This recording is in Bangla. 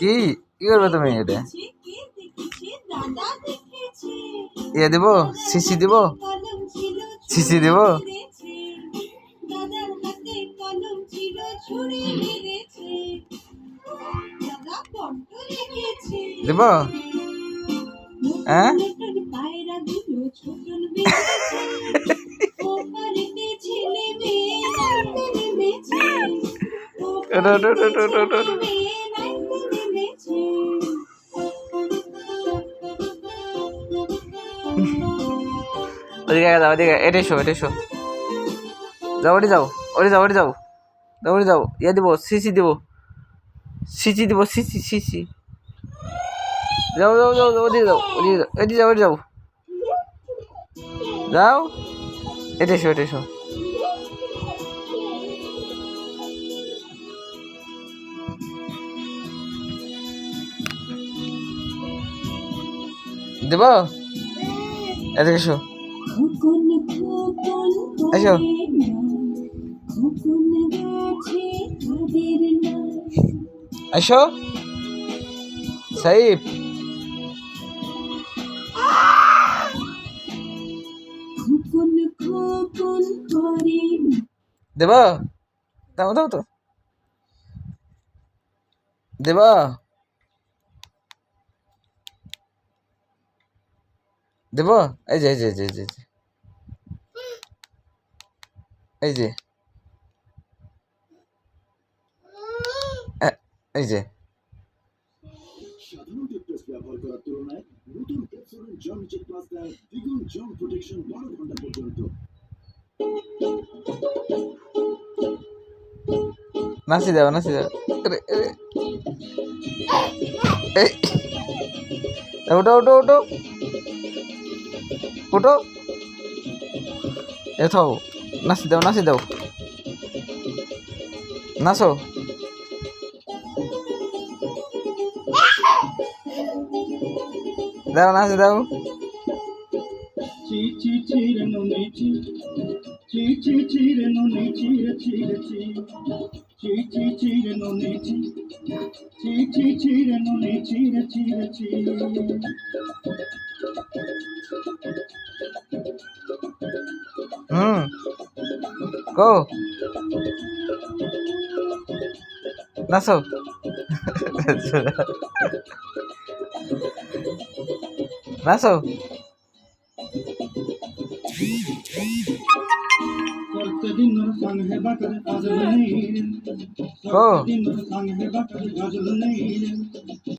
কি? কি করবে তুমি এটা? ইয়ে দেব? সিসি দেব? ছিল সিসি দেব? দাদার হাতে কলম ওদিকে যাও ওদিকে এটা এসো এটা এসো যাও ওটি যাও ওটি যাও ওটি যাও। যাও ওটি যাও। ইয়ে দিব সিসি দিব। সিসি দিব সিসি সিসি। যাও যাও যাও যাও, ওদিকে যাও ওদিকে যাও এদিকে যাও ওটি যাও। যাও। এটা এসো এটা এসো দেব? এদিকে খোকন এসো। এসো। সাইফ। দেব? দাও দাও তো। দেব? দেব? এই যে এই যে এই যে প্রোটেকশন বারো ঘণ্টা পর্যন্ত। নাচি দাও নাচি দাও। আরে, আরে। এই। ওটো ওটো ওটো ওটো এ থাও। নাচি দাও নাচি দাও। নাচো। দাও নাচি দাও। Chi chi chi re no ne chi